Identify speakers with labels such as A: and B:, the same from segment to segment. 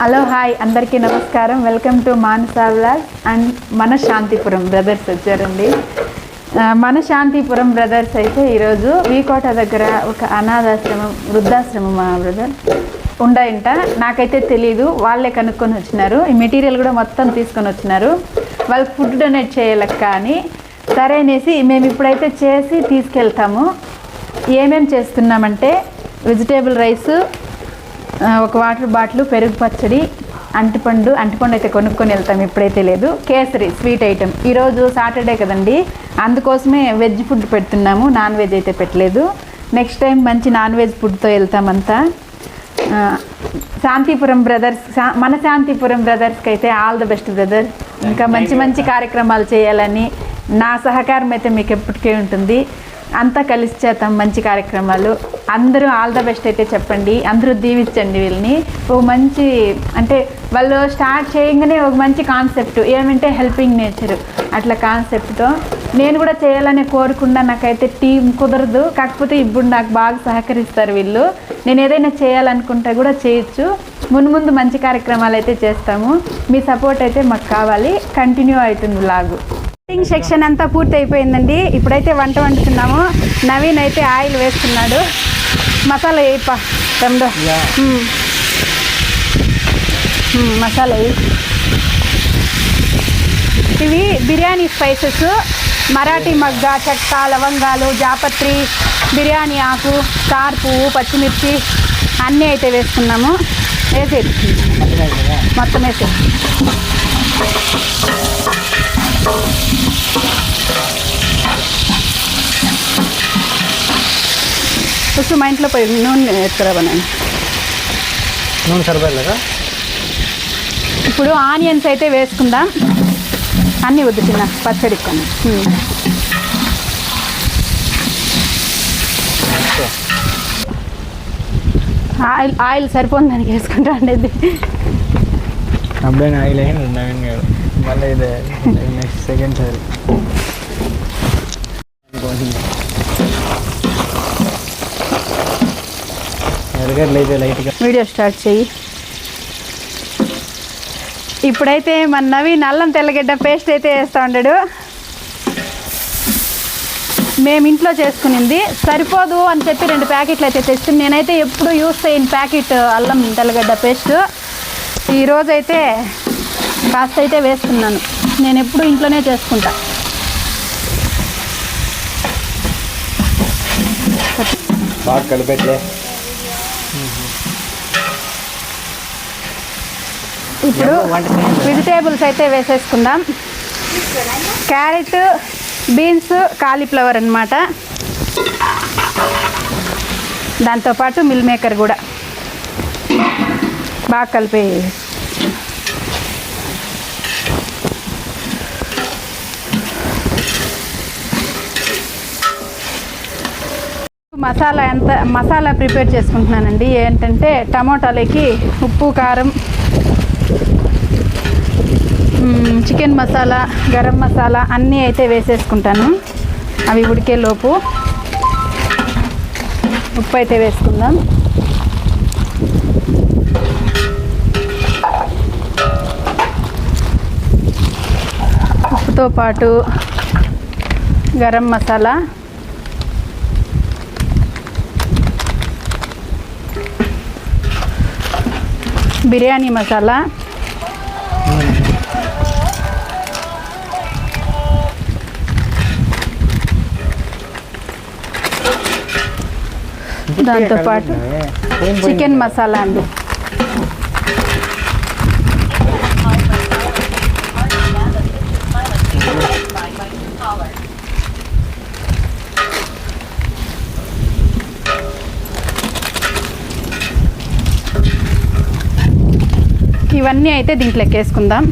A: Hello hi. అందరికీ నమస్కారం. Welcome to Manasa vlog and మన శాంతిపురం బ్రదర్స్ వచ్చారండి. మన శాంతిపురం బ్రదర్స్ అయితే ఈరోజు వీకోట దగ్గర ఒక అనాథాశ్రమం వృద్ధాశ్రమం మా బ్రదర్ ఉండయంట. నాకైతే తెలీదు. వాళ్ళే కనుక్కొని వచ్చినారు. ఈ మెటీరియల్ కూడా మొత్తం తీసుకొని వచ్చినారు. వాళ్ళకి ఫుడ్ డొనేట్ చేయలేక అని. సరే అనేసి మేము ఇప్పుడైతే చేసి తీసుకెళ్తాము. ఏమేం చేస్తున్నామంటే వెజిటేబుల్ రైసు ఒక వాటర్ బాటిల్ పెరుగు పచ్చడి అంటిపండు అంటిపండు అయితే కొనుక్కొని వెళ్తాం ఇప్పుడైతే లేదు. Kesari sweet item. ఈరోజు సాటర్డే కదండి. అందుకోసమే వెజ్ ఫుడ్ పెడుతున్నాము. నాన్ వెజ్ అయితే పెట్టలేదు. నెక్స్ట్ టైం మంచి నాన్ వెజ్ ఫుడ్తో వెళ్తామంతా. శాంతిపురం బ్రదర్స్ మన శాంతిపురం బ్రదర్స్కి అయితే ఆల్ ద బెస్ట్ బ్రదర్. ఇంకా మంచి మంచి కార్యక్రమాలు చేయాలని నా సహకారం అయితే మీకు ఎప్పటికీ ఉంటుంది. అంతా కలిసి చేద్దాం మంచి కార్యక్రమాలు. అందరూ ఆల్ ద బెస్ట్ అయితే చెప్పండి. అందరూ దీవించండి వీళ్ళని. ఒక మంచి అంటే వాళ్ళు స్టార్ట్ చేయగానే ఒక మంచి కాన్సెప్ట్. ఏమంటే హెల్పింగ్ నేచర్. అట్లా కాన్సెప్ట్తో నేను కూడా చేయాలని కోరుకున్నా నాకైతే టీం కుదరదు. కాకపోతే ఇప్పుడు నాకు బాగా సహకరిస్తారు వీళ్ళు. నేను ఏదైనా చేయాలనుకుంటే కూడా చేయొచ్చు. ముందు ముందు మంచి కార్యక్రమాలు అయితే చేస్తాము. మీ సపోర్ట్ అయితే మాకు కావాలి. కంటిన్యూ అవుతుంది లాగు. కటింగ్ సెక్షన్ అంతా పూర్తి అయిపోయిందండి ఇప్పుడైతే వంట వండుతున్నాము. నవీన్ అయితే ఆయిల్ వేస్తున్నాడు. మసాలా తమ్ముడు మ్మ్. మ్మ్, మసాలా వేయి. ఇవి బిర్యానీ స్పైసెస్. మరాఠీ మగ్గ చెక్క లవంగాలు జాపత్రి బిర్యానీ ఆకు స్టార్ పువ్వు పచ్చిమిర్చి అన్నీ అయితే వేసుకున్నాము. వేసేది మొత్తం వేసేది ఫస్ట్ మా ఇంట్లో పోయి నూనె ఎత్తుకురావా నేను
B: నూనె సరిపోలేదా
A: ఇప్పుడు ఆనియన్స్ అయితే వేసుకుందాం. అన్నీ వద్దు చిన్న పచ్చడి కొన్ని ఆయిల్ ఆయిల్ సరిపోతుంది దానికి వేసుకుంటా అనేది.
B: అప్పుడే నా అయింది నవీన్ గారు మళ్ళీ ఇదే నెక్స్ట్ సెకండ్ సారి లైట్గా
A: వీడియో స్టార్ట్ చెయ్యి ఇప్పుడైతే మన నవీన్ అల్లం తెల్లగడ్డ పేస్ట్ అయితే వేస్తూ ఉండడు మేము ఇంట్లో చేసుకునింది సరిపోదు అని చెప్పి రెండు ప్యాకెట్లు అయితే తెచ్చింది నేనైతే ఎప్పుడు యూస్ చేయని ప్యాకెట్ అల్లం తెల్లగడ్డ పేస్ట్ ఈరోజు అయితే కాస్త అయితే వేసుకున్నాను. నేను ఎప్పుడు ఇంట్లోనే చేసుకుంటా.
B: బాగా కలిపెట్లే.
A: ఇప్పుడు వెజిటేబుల్స్ అయితే వేసేసుకుందాం. క్యారెట్ బీన్స్ కాలీఫ్లవర్ అన్నమాట. దాంతోపాటు మిల్ మేకర్ కూడా. బాగా కలిపి. మసాలా ఎంత మసాలా ప్రిపేర్ చేసుకుంటున్నానండి. ఏంటంటే టమోటాలకి ఉప్పు కారం చికెన్ మసాలా గరం మసాలా అన్నీ అయితే వేసేసుకుంటాను. అవి ఉడికే లోపు ఉప్పు అయితే వేసుకుందాం. ఉప్పుతో పాటు గరం మసాలా. బిర్యానీ మసాలా. దాంతోపాటు చికెన్ మసాలా అండి. ఇవన్నీ అయితే దీంట్లో ఎక్కేసుకుందాం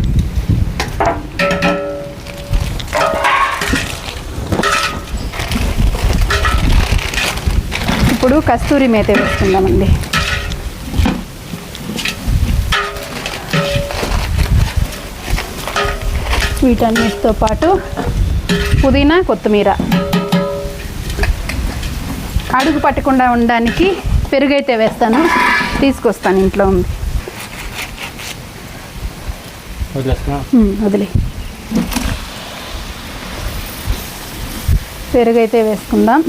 A: ఇప్పుడు కస్తూరి మేత వేసుకుందామండి. వీటన్నిటితో పాటు పుదీనా కొత్తిమీర. అడుగు పట్టకుండా ఉండడానికి పెరుగైతే వేస్తాను తీసుకొస్తాను ఇంట్లో ఉంది. వదిలే. పెరుగు అయితే వేసుకుందాం.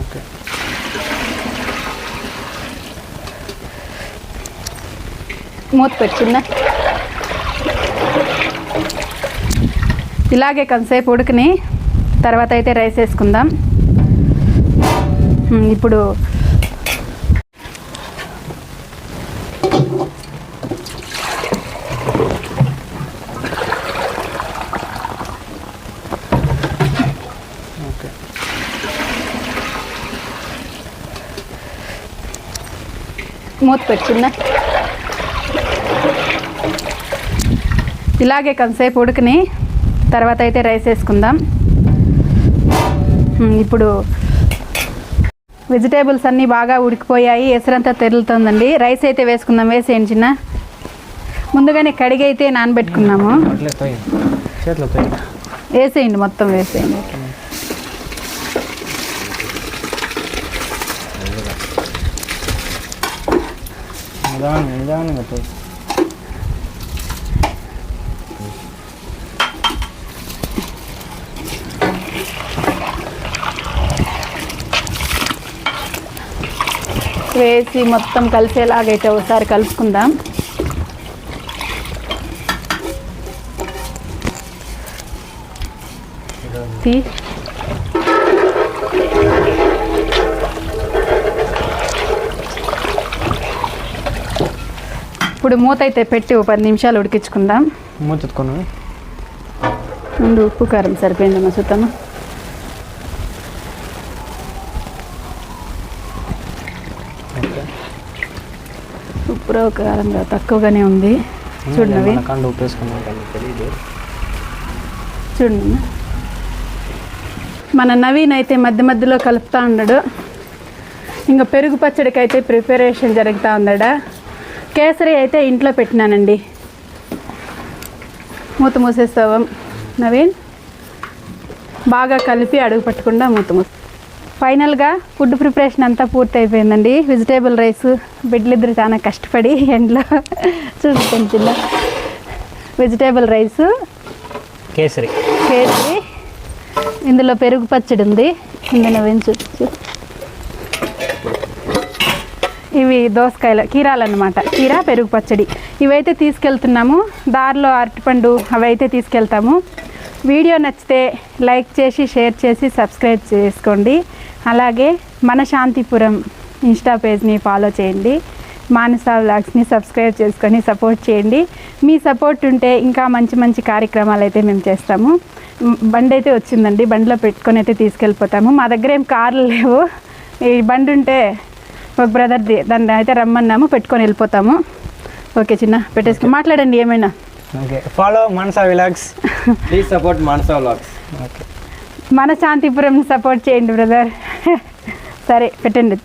B: ఓకే.
A: మూత పెట్టిందా ఇలాగే కొంతసేపు ఉడికిని తర్వాత అయితే రైస్ వేసుకుందాం. ఇప్పుడు మూత పెట్టిందా ఇలాగే కొంతసేపు ఉడికిని తర్వాత అయితే రైస్ వేసుకుందాం. ఇప్పుడు వెజిటేబుల్స్ అన్నీ బాగా ఉడికిపోయాయి ఎసరంతా తెరులుతుందండి. రైస్ అయితే వేసుకుందాం వేసేయండి చిన్న. ముందుగానే కడిగి అయితే నానబెట్టుకున్నాము. వేసేయండి మొత్తం వేసేయండి.
B: నిదానం నిదానంగా
A: వేసి మొత్తం కలిసేలాగైతే ఒకసారి కలుపుకుందాం తీ. ఇప్పుడు మూత అయితే పెట్టి ఒక పది నిమిషాలు ఉడికించుకుందాం.
B: మూతెత్తుకొని
A: ముందు ఉప్పు కారం సరిపోయిందమ్మా చూద్దామా
B: ఓకే
A: కారం తక్కువగానే ఉంది. చూడండి చూడండి. మన నవీన్ అయితే మధ్య మధ్యలో కలుపుతూ ఉన్నాడు. ఇంకా పెరుగు పచ్చడికి అయితే ప్రిపరేషన్ జరుగుతూ ఉందడా కేసరి అయితే ఇంట్లో పెట్టినానండి. మూత మూసేస్తావా నవీన్? బాగా కలిపి అడుగు పట్టకుండా మూత మూసి ఫైనల్గా ఫుడ్ ప్రిపరేషన్ అంతా పూర్తి అయిపోయిందండి వెజిటేబుల్ రైస్ బిడ్డలిద్దరు చాలా కష్టపడి ఎండ్లో చూసుకోండి చిన్న వెజిటేబుల్ రైసు
B: కేసరి.
A: కేసరి ఇందులో పెరుగు పచ్చడి ఉంది. ఇందులో వెంచు ఇవి దోసకాయలు కీరాలు అనమాట కీరా పెరుగు పచ్చడి. ఇవైతే తీసుకెళ్తున్నాము. దారిలో అరటిపండు అవి అయితే తీసుకెళ్తాము. వీడియో నచ్చితే లైక్ చేసి షేర్ చేసి సబ్స్క్రైబ్ చేసుకోండి. అలాగే మన శాంతిపురం ఇన్స్టా పేజ్ని ఫాలో చేయండి. మానసా వ్లాగ్స్ని సబ్స్క్రైబ్ చేసుకొని సపోర్ట్ చేయండి. మీ సపోర్ట్ ఉంటే ఇంకా మంచి మంచి కార్యక్రమాలు అయితే మేము చేస్తాము. బండి అయితే వచ్చిందండి. బండిలో పెట్టుకొని అయితే తీసుకెళ్ళిపోతాము. మా దగ్గర ఏం కార్లు లేవు. ఈ బండి ఉంటే ఒక బ్రదర్ది దాన్ని అయితే రమ్మన్నాము. పెట్టుకొని వెళ్ళిపోతాము. ఓకే చిన్న పెట్టేసుకుని మాట్లాడండి ఏమైనా.
B: Okay. Follow Manasa vlogs.
C: Please support Manasa vlogs.
B: Okay.
A: మన శాంతిపురం సపోర్ట్ చేయండి బ్రదర్ సరే పెట్టండి.